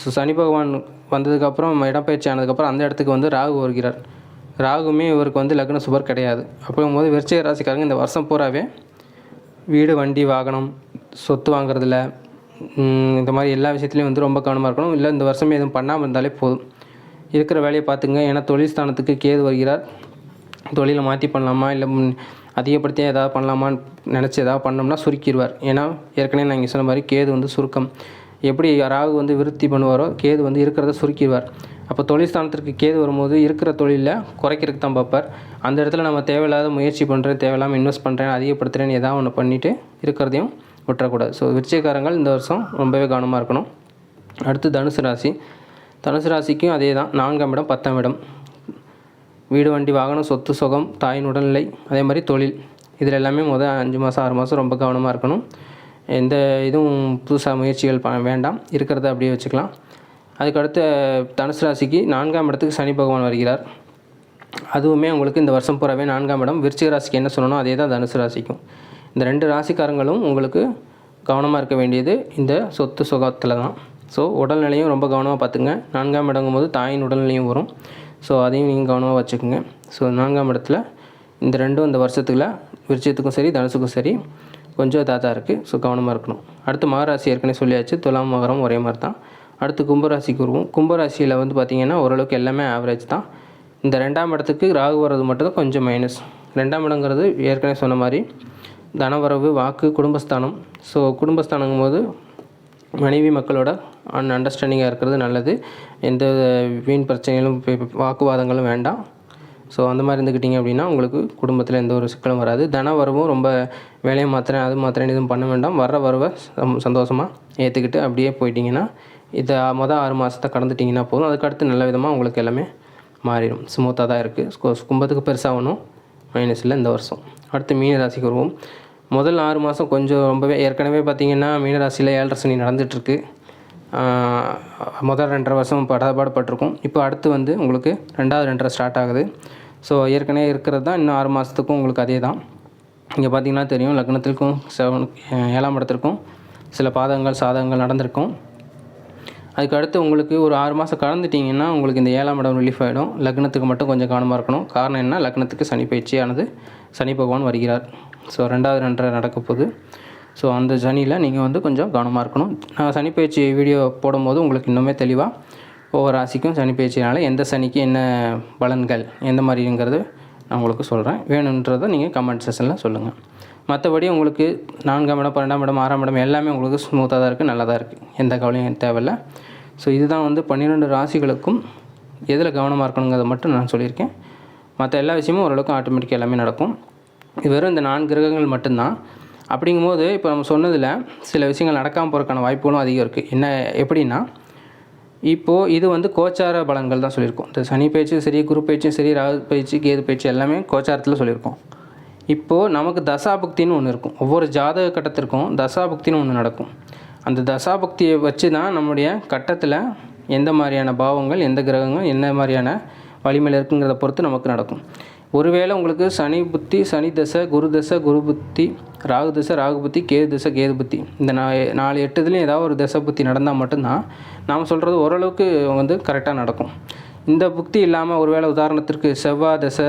ஸோ சனி பகவான் வந்ததுக்கப்புறம் இடப்பெயர்ச்சி ஆனதுக்கப்புறம் அந்த இடத்துக்கு வந்து ராகு வருகிறார். ராகுமே இவருக்கு வந்து லக்ன சுபர் கிடையாது. அப்படிங்கும்போது விருச்சிக ராசிக்காரங்க இந்த வருஷம் பூராவே வீடு வண்டி வாகனம் சொத்து வாங்குறதுல இந்த மாதிரி எல்லா விஷயத்துலையும் வந்து ரொம்ப கவனமாக இருக்கணும். இல்லை இந்த வருஷமே எதுவும் பண்ணாமல் இருந்தாலே போதும். இருக்கிற வேலையை பார்த்துங்க ஏன்னா தொழில் ஸ்தானத்துக்கு கேது வருகிறார். தொழிலை மாற்றி பண்ணலாமா? இல்லை அதிகப்படுத்தி ஏதாவது பண்ணலாமான்னு நினச்சி ஏதாவது பண்ணோம்னா சுருக்கிடுவார். ஏன்னா ஏற்கனவே நான் இங்கே சொன்ன மாதிரி கேது வந்து சுருக்கம். எப்படி ராகு வந்து விருத்தி பண்ணுவாரோ கேது வந்து இருக்கிறத சுருக்கிடுவார். அப்போ தொழில் ஸ்தானத்திற்கு கேது வரும்போது இருக்கிற தொழிலில் குறைக்கிறதுக்கு தான் பார்ப்பார். அந்த இடத்துல நம்ம தேவையில்லாத முயற்சி பண்ணுறேன் தேவையில்லாமல் இன்வெஸ்ட் பண்ணுறேன் அதிகப்படுத்துகிறேன்னு ஏதாவது ஒன்று பண்ணிவிட்டு இருக்கிறதையும் விட்டுறக்கூடாது. ஸோ விருச்சிகக்காரங்கள் இந்த வருஷம் ரொம்பவே கவனமாக இருக்கணும். அடுத்து தனுசு ராசி. தனுசு ராசிக்கும் அதே தான். நான்காம் இடம் பத்தாம் இடம். வீடு வண்டி வாகனம் சொத்து சுகம் தாயின் உடல்நிலை அதே மாதிரி தொழில். இதில் எல்லாமே முதல் அஞ்சு மாதம் ஆறு மாதம் ரொம்ப கவனமாக இருக்கணும். எந்த இதுவும் புதுசாக முயற்சிகள் ப வேண்டாம். இருக்கிறத அப்படியே வச்சுக்கலாம். அதுக்கடுத்து தனுசு ராசிக்கு நான்காம் இடத்துக்கு சனி பகவான் வருகிறார். அதுவுமே உங்களுக்கு இந்த வருஷம் பூராவே நான்காம் இடம். விருச்சிக ராசிக்கு என்ன சொல்லணும் அதே தான் தனுசு ராசிக்கும். இந்த ரெண்டு ராசிக்காரங்களும் உங்களுக்கு கவனமாக இருக்க வேண்டியது இந்த சொத்து சுகத்தில் தான். ஸோ உடல்நிலையும் ரொம்ப கவனமாக பார்த்துங்க நான்காம் இடங்கும் போது தாயின் உடல்நிலையும் வரும். ஸோ அதையும் நீங்கள் கவனமாக வச்சுக்கோங்க. ஸோ நான்காம் இடத்துல இந்த ரெண்டும் இந்த வருஷத்துக்குள்ள விருச்சத்துக்கும் சரி தனுசுக்கும் சரி கொஞ்சம் தாத்தா இருக்குது ஸோ கவனமாக இருக்கணும். அடுத்து மகராசி ஏற்கனவே சொல்லியாச்சு. துலாம் மகரம் ஒரே மாதிரி தான் அடுத்து கும்பராசிக்கு வருவோம். கும்பராசியில் வந்து பார்த்திங்கன்னா ஓரளவுக்கு எல்லாமே ஆவரேஜ் தான். இந்த ரெண்டாம் இடத்துக்கு ராகு வர்றது மட்டும் தான் கொஞ்சம் மைனஸ் ரெண்டாம் இடங்கிறது ஏற்கனவே சொன்ன மாதிரி தனவரவு வாக்கு குடும்பஸ்தானம். ஸோ குடும்பஸ்தானங்கும் போது மனைவி மக்களோட அன் அண்டர்ஸ்டாண்டிங்காக இருக்கிறது நல்லது. எந்த வீண் பிரச்சனைகளும் வாக்குவாதங்களும் வேண்டாம். ஸோ அந்த மாதிரி இருந்துக்கிட்டிங்க அப்படின்னா உங்களுக்கு குடும்பத்தில் எந்த ஒரு சிக்கலும் வராது. தன வரவும் ரொம்ப வேலையை மாத்திரேன் அது மாத்திரேன் எதுவும் பண்ண வேண்டாம். வர்ற வரவை சந்தோஷமாக ஏற்றுக்கிட்டு அப்படியே போயிட்டிங்கன்னா இதை மொதல் ஆறு மாதத்தை கடந்துட்டிங்கன்னா போதும். அதுக்கடுத்து நல்ல விதமாக உங்களுக்கு எல்லாமே மாறிடும். ஸ்மூத்தாக தான் இருக்குது கும்பத்துக்கு பெருசாக ஒன்றும் மைனஸ் இல்லை இந்த வருஷம். அடுத்து மீன ராசிக்கு வருவோம். முதல் ஆறு மாதம் கொஞ்சம் ரொம்பவே ஏற்கனவே பார்த்திங்கன்னா மீனராசியில் ஏழரை சனி நடந்துகிட்ருக்கு முதல் ரெண்டரை வருஷம் படாபாடுபட்டிருக்கும் இப்போ அடுத்து வந்து உங்களுக்கு ரெண்டாவது ரெண்டரை ஸ்டார்ட் ஆகுது. ஸோ ஏற்கனவே இருக்கிறது தான் இன்னும் ஆறு மாதத்துக்கும் உங்களுக்கு அதே தான். இங்கே பார்த்திங்கன்னா தெரியும் லக்னத்திற்கும் செவன் ஏழாம் இடத்திற்கும் சில பாதகங்கள் சாதகங்கள் நடந்திருக்கும். அதுக்கு அடுத்து உங்களுக்கு ஒரு ஆறு மாதம் கலந்துட்டிங்கன்னா உங்களுக்கு இந்த ஏழாம் இடம் ரிலீஃப் ஆகிடும் லக்னத்துக்கு மட்டும் கொஞ்சம் கவனமாக இருக்கணும். காரணம் என்ன? லக்னத்துக்கு சனி பயிற்சியானது சனி பகவான் வருகிறார். ஸோ ரெண்டாவது ரெண்டரை நடக்க போகுது. ஸோ அந்த சனியில் நீங்கள் வந்து கொஞ்சம் கவனமாக இருக்கணும். நான் சனி பயிற்சி வீடியோ போடும்போது உங்களுக்கு இன்னுமே தெளிவாக ஒவ்வொரு ராசிக்கும் சனி பயிற்சினால எந்த சனிக்கு என்ன பலன்கள் எந்த மாதிரிங்கிறது நான் உங்களுக்கு சொல்கிறேன் வேணுன்றதை நீங்கள் கமெண்ட் செஷனில் சொல்லுங்கள் மற்றபடி உங்களுக்கு நான்காம் இடம் பன்னெண்டாம் இடம் ஆறாம் இடம் எல்லாமே உங்களுக்கு ஸ்மூத்தாக தான் இருக்குது நல்லா தான் இருக்குது எந்த கவலையும் தேவையில்லை. ஸோ இதுதான் வந்து பன்னிரெண்டு ராசிகளுக்கும் எதில் கவனமாக இருக்கணுங்கிறத மட்டும் நான் சொல்லியிருக்கேன். மற்ற எல்லா விஷயமும் ஓரளவுக்கு ஆட்டோமேட்டிக்காக எல்லாமே நடக்கும். இது வெறும் இந்த நான்கு கிரகங்கள் மட்டும்தான். அப்படிங்கும்போது இப்போ நம்ம சொன்னதில் சில விஷயங்கள் நடக்காமல் போகிறதுக்கான வாய்ப்புகளும் அதிகம் இருக்குது என்ன எப்படின்னா இப்போது இது வந்து கோச்சார பலன்கள் தான் சொல்லியிருக்கோம். இந்த சனி பயிற்சியும் சரி குரு பயிற்சியும் சரி ராகு பயிற்சி கேது பயிற்சி எல்லாமே கோச்சாரத்தில் சொல்லியிருக்கோம். இப்போது நமக்கு தசாபக்தின்னு ஒன்று இருக்கும். ஒவ்வொரு ஜாதக கட்டத்திற்கும் தசாபக்தின்னு ஒன்று நடக்கும். அந்த தசாபக்தியை வச்சு தான் நம்முடைய கட்டத்தில் எந்த மாதிரியான பாவங்கள் எந்த கிரகங்கள் என்ன மாதிரியான வலிமையில் இருக்குங்கிறத பொறுத்து நமக்கு நடக்கும். ஒருவேளை உங்களுக்கு சனி புத்தி சனி தசை குரு தசை குரு புத்தி ராகு தசை ராகு புத்தி கேது தசை கேது புத்தி இந்த நா நாலு எட்டு இதுலேயும் ஏதாவது ஒரு தசை புத்தி நடந்தால் மட்டும்தான் நாம் சொல்கிறது ஓரளவுக்கு வந்து கரெக்டாக நடக்கும். இந்த புக்தி இல்லாமல் ஒருவேளை உதாரணத்திற்கு செவ்வாய் தசை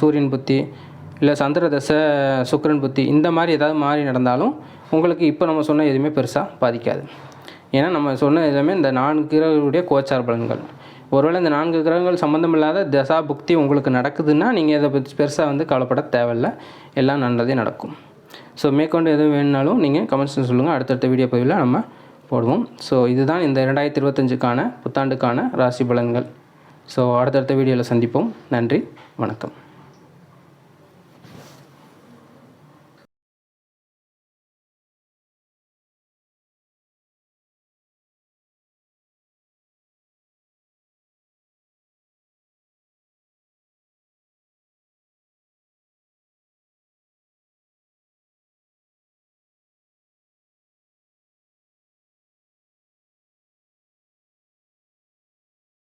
சூரியன் புத்தி இல்லை சந்திர தசை சுக்கரன் புத்தி இந்த மாதிரி ஏதாவது மாறி நடந்தாலும் உங்களுக்கு இப்போ நம்ம சொன்ன எதுவுமே பெருசாக பாதிக்காது. ஏன்னா நம்ம சொன்ன எல்லாமே இந்த நான்கு கிரகங்களுடைய கோச்சார் பலன்கள். ஒருவேளை இந்த நான்கு கிரகங்கள் சம்மந்தம் இல்லாத தசா புக்தி உங்களுக்கு நடக்குதுன்னா நீங்கள் இதை பற்றி பெருசாக வந்து கவலைப்பட தேவையில்லை. எல்லாம் நல்லதே நடக்கும். ஸோ மேற்கொண்டு எதுவும் வேணுனாலும் நீங்கள் கமெண்ட்ஸ் சொல்லுங்கள் அடுத்தடுத்த வீடியோ பதிவில் நம்ம போடுவோம். ஸோ இதுதான் இந்த இரண்டாயிரத்தி இருபத்தஞ்சுக்கான புத்தாண்டுக்கான ராசி பலன்கள். ஸோ அடுத்தடுத்த வீடியோவில் சந்திப்போம். நன்றி வணக்கம்.